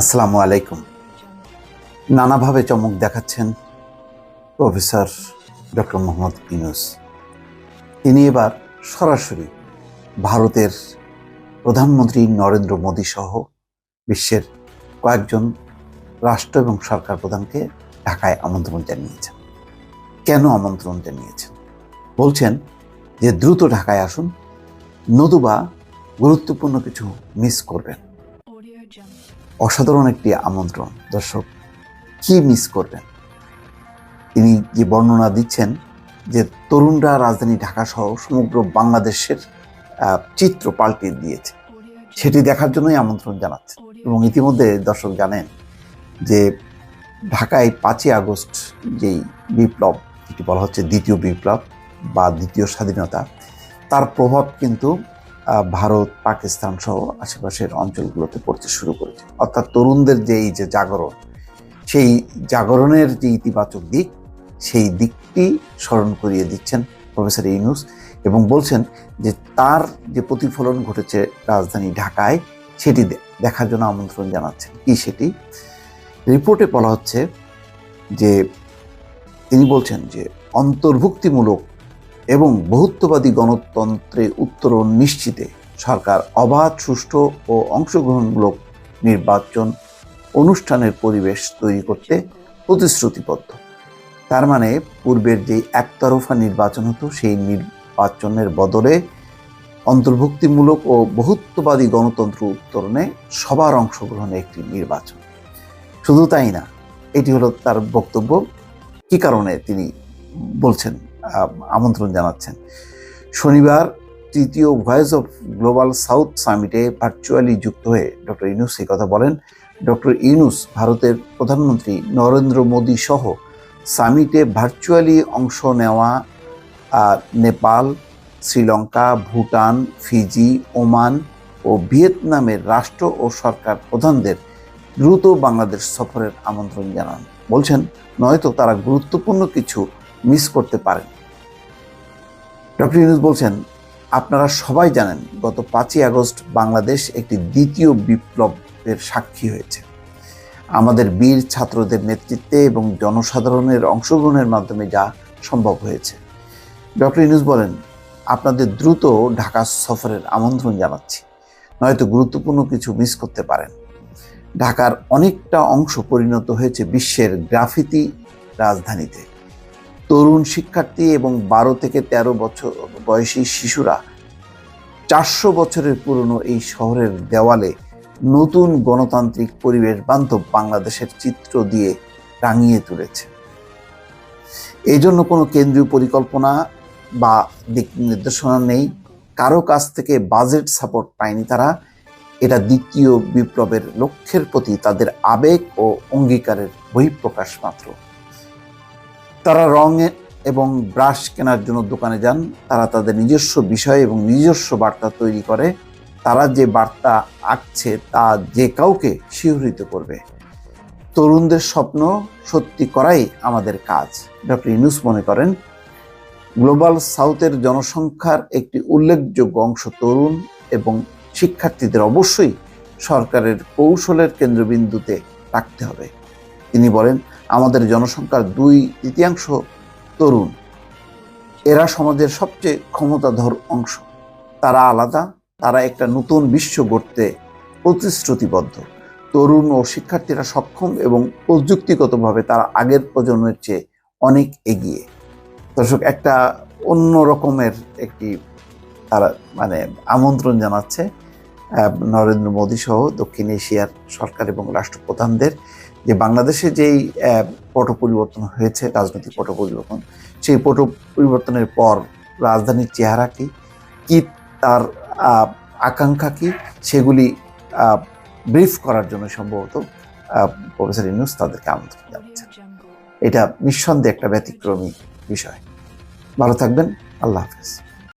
আসসালামু আলাইকুম। নানাভাবে চমক দেখাচ্ছেন প্রফেসর ডক্টর মোহাম্মদ ইউনুস। তিনি এবার সরাসরি ভারতের প্রধানমন্ত্রী নরেন্দ্র মোদী সহ বিশ্বের কয়েকজন রাষ্ট্র এবং সরকার প্রধানকে ঢাকায় আমন্ত্রণ জানিয়েছেন। কেন আমন্ত্রণ জানিয়েছেন? বলছেন যে দ্রুত ঢাকায় আসুন, নতুবা গুরুত্বপূর্ণ কিছু মিস করবেন. অসাধারণ একটি আমন্ত্রণ। দর্শক, কি মিস করবেন? তিনি যে বর্ণনা দিচ্ছেন যে তরুণরা রাজধানী ঢাকা সহ সমগ্র বাংলাদেশের চিত্র পাল্টে দিয়েছে। সেটি দেখার জন্যই আমন্ত্রণ জানাচ্ছে এবং ইতিমধ্যে দর্শক জানেন যে ঢাকায় পাঁচই আগস্ট যেই বিপ্লব যেটি বলা হচ্ছে দ্বিতীয় বিপ্লব বা দ্বিতীয় স্বাধীনতা, তার প্রভাব কিন্তু ভারত, পাকিস্তান সহ আশেপাশের অঞ্চলগুলোতে পড়তে শুরু করেছে। অর্থাৎ তরুণদের যে এই যে জাগরণ, সেই জাগরণের যে ইতিবাচক দিক, সেই দিকটি স্মরণ করিয়ে দিচ্ছেন প্রফেসর ইউনুস এবং বলছেন যে তার যে প্রতিফলন ঘটেছে রাজধানী ঢাকায়, সেটি দেখার জন্য আমন্ত্রণ জানাচ্ছেন। কি সেটি? রিপোর্টে বলা হচ্ছে যে তিনি বলছেন যে অন্তর্ভুক্তিমূলক এবং বহুত্ববাদী গণতন্ত্রে উত্তরণ নিশ্চিতে সরকার অবাধ, সুষ্ঠু ও অংশগ্রহণমূলক নির্বাচন অনুষ্ঠানের পরিবেশ তৈরি করতে প্রতিশ্রুতিবদ্ধ। তার মানে পূর্বের যে একতরফা নির্বাচন হতো, সেই নির্বাচনের বদলে অন্তর্ভুক্তিমূলক ও বহুত্ববাদী গণতন্ত্র উত্তরণে সবার অংশগ্রহণে একটি নির্বাচন। শুধু তাই না, এটি হলো তার বক্তব্য। কি কারণে তিনি বলছেন? আমন্ত্রণ জানাচ্ছেন। শনিবার তৃতীয় ভয়েস অফ গ্লোবাল সাউথ সামিটে ভার্চুয়ালি যুক্ত হয়ে ডক্টর ইউনুস এই কথা বলেন। ডক্টর ইউনুস ভারতের প্রধানমন্ত্রী নরেন্দ্র মোদী সহ সামিটে ভার্চুয়ালি অংশ নেওয়া নেপাল, শ্রীলঙ্কা, ভুটান, ফিজি, ওমান ও ভিয়েতনামের রাষ্ট্র ও সরকার প্রধানদের দ্রুত বাংলাদেশ সফরের আমন্ত্রণ জানান। বলছেন, নয়তো তারা গুরুত্বপূর্ণ কিছু মিস করতে পারেন। ডক্টর ইউনুস বলছেন, আপনারা সবাই জানেন গত পাঁচই আগস্ট বাংলাদেশ একটি দ্বিতীয় বিপ্লবের সাক্ষী হয়েছে। আমাদের বীর ছাত্রদের নেতৃত্বে এবং জনসাধারণের অংশগ্রহণের মাধ্যমে যা সম্ভব হয়েছে। ডক্টর ইউনুস বলেন, আপনাদের দ্রুত ঢাকা সফরের আমন্ত্রণ জানাচ্ছি। নয়তো গুরুত্বপূর্ণ কিছু মিস করতে পারেন। ঢাকার অনেকটা অংশ পরিণত হয়েছে বিশ্বের গ্রাফিতি রাজধানীতে। তরুণ শিক্ষার্থী এবং বারো থেকে ১৩ বছর বয়সী শিশুরা চারশো বছরের পুরনো এই শহরের দেওয়ালে নতুন গণতান্ত্রিক পরিবেশ বান্ধব বাংলাদেশের চিত্র দিয়ে রাঙিয়ে তুলেছে। এই জন্য কোনো কেন্দ্রীয় পরিকল্পনা বা দিক নির্দেশনা নেই। কারও কাছ থেকে বাজেট সাপোর্ট পায়নি তারা। এটা দ্বিতীয় বিপ্লবের লক্ষ্যের প্রতি তাদের আবেগ ও অঙ্গীকারের বহিঃপ্রকাশ মাত্র। তারা রং এবং ব্রাশ কেনার জন্য দোকানে যান, তারা তাদের নিজস্ব বিষয় এবং নিজস্ব বার্তা তৈরি করে, তারা যে বার্তা আঁকছে তা যে কাউকে শিহরিত করবে। তরুণদের স্বপ্ন সত্যি করাই আমাদের কাজ। ডক্টর ইনুস মনে করেন, গ্লোবাল সাউথের জনসংখ্যার একটি উল্লেখযোগ্য অংশ তরুণ এবং শিক্ষার্থীদের অবশ্যই সরকারের কৌশলের কেন্দ্রবিন্দুতে রাখতে হবে। তিনি বলেন, আমাদের জনসংখ্যার দুই তৃতীয়াংশ তরুণ। এরা সমাজের সবচেয়ে ক্ষমতাধর অংশ। তারা আলাদা, তারা একটা নতুন বিশ্ব গড়তে প্রতিশ্রুতিবদ্ধ। তরুণ ও শিক্ষার্থীরা সক্ষম এবং প্রযুক্তিগতভাবে তারা আগের প্রজন্মের চেয়ে অনেক এগিয়ে। দর্শক, একটা অন্য রকমের একটি তারা মানে আমন্ত্রণ জানাচ্ছে নরেন্দ্র মোদী সহ দক্ষিণ এশিয়ার সরকার এবং রাষ্ট্রপ্রধানদের। যে বাংলাদেশে যেই পট পরিবর্তন হয়েছে রাজনৈতিক পট পরিবর্তন সেই পট পরিবর্তনের পর রাজধানীর চেহারা কী? কী তার আকাঙ্ক্ষা কী? সেগুলি ব্রিফ করার জন্য সম্ভবত প্রফেসর ইনুস তাদেরকে আমন্ত্রণ জানাচ্ছেন। এটা নিঃসন্দেহে একটা ব্যতিক্রমী বিষয়। ভালো থাকবেন আল্লাহ হাফেজ।